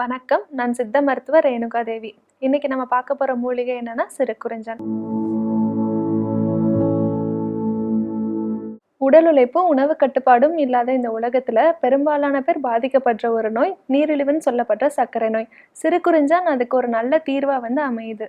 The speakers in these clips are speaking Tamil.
வணக்கம். நான் சித்த மருத்துவர் ரேணுகா தேவி இன்னைக்கு நம்ம பார்க்க போற மூலிகை என்னன்னா சிறுகுறிஞ்சன் உடல் உழைப்பும் உணவு கட்டுப்பாடும் இல்லாத இந்த உலகத்துல பெரும்பாலான பேர் பாதிக்கப்படுற ஒரு நோய் நீரிழிவுன்னு சொல்லப்படுற சர்க்கரை நோய். சிறுகுறிஞ்சான் அதுக்கு ஒரு நல்ல தீர்வா வந்து அமையுது.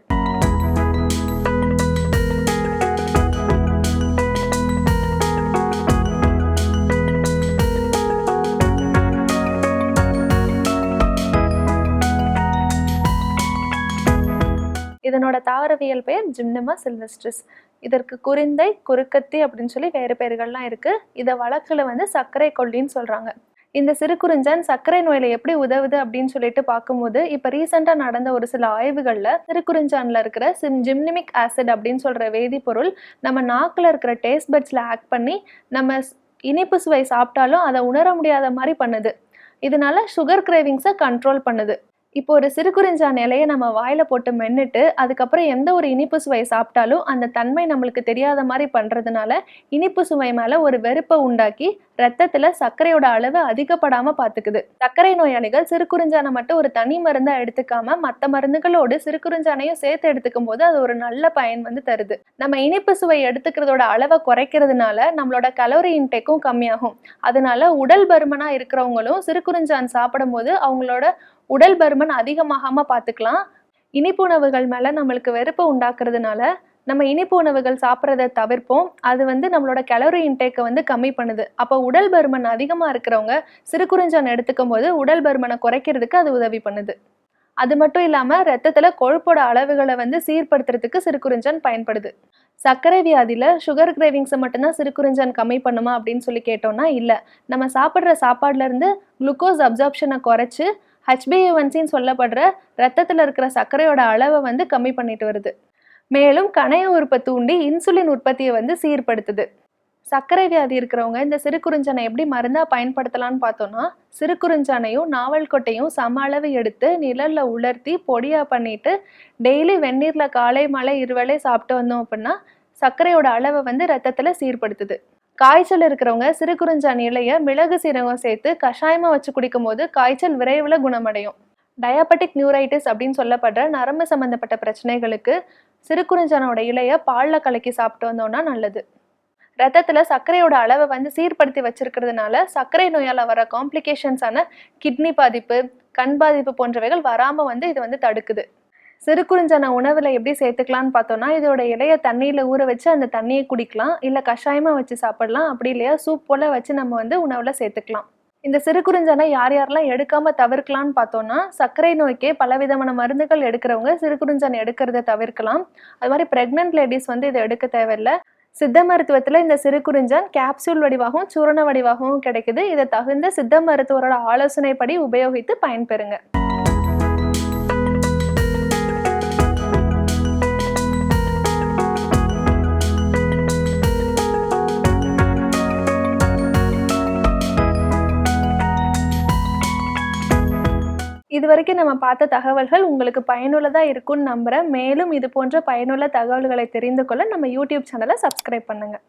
இதனோட தாவரவியல் பெயர் ஜிம்னமா சில்வஸ்ட்ரிஸ். இதற்கு குறிந்தை குறுக்கத்தி அப்படின்னு சொல்லி வேறு பெயர்கள்லாம் இருக்குது இதை வழக்கில் வந்து சர்க்கரை கொல்லின்னு சொல்கிறாங்க இந்த சிறு குறிஞ்சன் சர்க்கரை நோயில எப்படி உதவுது அப்படின்னு சொல்லிட்டு பார்க்கும்போது இப்போ ரீசெண்டாக நடந்த ஒரு சில ஆய்வுகளில் சிறுகுறிஞ்சான்ல இருக்கிற சிம் ஜிம்னிமிக் ஆசிட் அப்படின்னு சொல்கிற வேதிப்பொருள் நம்ம நாக்கில் இருக்கிற டேஸ்ட் பட்ஸில் ஆக்ட் பண்ணி நம்ம ஸ்- இனிப்பு சுவை சாப்பிட்டாலும் அதை உணர முடியாத மாதிரி பண்ணுது. இதனால சுகர் கிரேவிங்ஸை கண்ட்ரோல் பண்ணுது. இப்போ ஒரு சிறு குறிஞ்சா நிலையை நம்ம வாயில போட்டு மென்னுட்டு அதுக்கப்புறம் எந்த ஒரு இனிப்பு சுவை சாப்பிட்டாலும் அந்த தன்மை நம்மளுக்கு தெரியாத மாதிரி பண்றதுனால இனிப்பு சுவை மேல ஒரு வெறுப்பை உண்டாக்கி ரத்தத்துல சர்க்கரையோட அளவு அதிகப்படாம பாத்துக்குது. சர்க்கரை நோயாளிகள் சிறுகுறிஞ்சானை மட்டும் ஒரு தனி மருந்தா எடுத்துக்காம மற்ற மருந்துகளோடு சிறுகுறிஞ்சானையும் சேர்த்து எடுத்துக்கும் போது அது ஒரு நல்ல பயன் வந்து தருது. நம்ம இனிப்பு சுவை எடுத்துக்கிறதோட அளவை குறைக்கிறதுனால நம்மளோட கலோரி இன்டேக்கும் கம்மியாகும். அதனால உடல் பருமனா இருக்கிறவங்களும் சிறுகுறிஞ்சான் சாப்பிடும்போது அவங்களோட உடல் பருமன் அதிகமாகாம பார்த்துக்கலாம் இனிப்பு உணவுகள் மேல நம்மளுக்கு வெறுப்பு உண்டாக்குறதுனால நம்ம இனிப்பு உணவுகள் சாப்பிட்றத தவிர்ப்போம். அது வந்து நம்மளோட கலோரி இன்டேக்கை வந்து கம்மி பண்ணுது. அப்போ உடல் பருமன் அதிகமாக இருக்கிறவங்க சிறுகுறிஞ்சான் எடுத்துக்கும் போது உடல் பருமனை குறைக்கிறதுக்கு அது உதவி பண்ணுது. அது மட்டும் இல்லாமல் ரத்தத்தில் கொழுப்போட அளவுகளை வந்து சீர்படுத்துறதுக்கு சிறுகுறிஞ்சான் பயன்படுது. சர்க்கரை வியாதியில் சுகர் கிரேவிங்ஸை மட்டும்தான் சிறுகுறிஞ்சான் கம்மி பண்ணுமா அப்படின்னு சொல்லி கேட்டோம்னா இல்லை. நம்ம சாப்பிட்ற சாப்பாடுலேருந்து குளுக்கோஸ் அப்சார்ப்ஷனை குறைச்சு ஹெச்பிஏவன்சின்னு சொல்லப்படுற ரத்தத்தில் இருக்கிற சர்க்கரையோட அளவை வந்து கம்மி பண்ணிட்டு வருது. மேலும் கணைய உறுப்பை தூண்டி இன்சுலின் உற்பத்தியை வந்து சீர்படுத்துது. சர்க்கரை வியாதி இருக்கிறவங்க இந்த சிறுகுறிஞ்சானை எப்படி மருந்தாக பயன்படுத்தலாம்னு பார்த்தோம்னா சிறுகுறிஞ்சானையும் நாவல் கொட்டையும் சம அளவு எடுத்து நிழலில் உலர்த்தி பொடியாக பண்ணிட்டு டெய்லி வெந்நீரில் காலை மாலை இருவேளை சாப்பிட்டு வந்தோம் அப்படின்னா சர்க்கரையோட அளவை வந்து ரத்தத்தில் சீர்படுத்துது. காய்ச்சல் இருக்கிறவங்க சிறுகுறிஞ்சான் இலையை மிளகு சீரகம் சேர்த்து கஷாயமாக வச்சு குடிக்கும் போது காய்ச்சல் விரைவில் குணமடையும். டயாபெட்டிக் நியூரைட்டிஸ் அப்படின்னு சொல்லப்படுற நரம்பு சம்மந்தப்பட்ட பிரச்சனைகளுக்கு சிறுகுறிஞ்சானோட இலைய பால்ல கலக்கி சாப்பிட்டு வந்தோம்னா நல்லது. ரத்தத்தில் சர்க்கரையோட அளவை வந்து சீர்படுத்தி வச்சிருக்கிறதுனால சர்க்கரை நோயால் வர காம்ப்ளிகேஷன்ஸான கிட்னி பாதிப்பு கண் பாதிப்பு போன்றவைகள் வராமல் வந்து இது வந்து தடுக்குது. சிறுகுறிஞ்சான உணவில் எப்படி சேர்த்துக்கலாம்னு பார்த்தோம்னா இதோட இலைய தண்ணியில் ஊற வச்சு அந்த தண்ணியை குடிக்கலாம் இல்லை கஷாயமாக வச்சு சாப்பிடலாம். அப்படி இல்லையா சூப் போல் வச்சு நம்ம வந்து உணவில் சேர்த்துக்கலாம். இந்த சிறு குறிஞ்சனை யார் யாரெல்லாம் எடுக்காம தவிர்க்கலாம்னு பார்த்தோம்னா சர்க்கரை நோய்க்கே பலவிதமான மருந்துகள் எடுக்கிறவங்க சிறு சிறுகுறிஞ்சான் எடுக்கிறத தவிர்க்கலாம். அது மாதிரி பிரெக்னென்ட் லேடிஸ் வந்து இதை எடுக்க தேவையில்லை. சித்த மருத்துவத்தில் இந்த சிறு சிறுகுறிஞ்சான் கேப்சூல் வடிவாகவும் சூரண வடிவாகவும் கிடைக்குது. இதை தகுந்த சித்த மருத்துவரோட ஆலோசனைப்படி உபயோகித்து பயன்பெறுங்க. இதுவரைக்கும் நம்ம பார்த்த தகவல்கள் உங்களுக்கு பயனுள்ளதாக இருக்கும்னு நம்புகிறேன் மேலும் இது போன்ற பயனுள்ள தகவல்களை தெரிந்து கொள்ள நம்ம யூடியூப் சேனலை சப்ஸ்கிரைப் பண்ணுங்கள்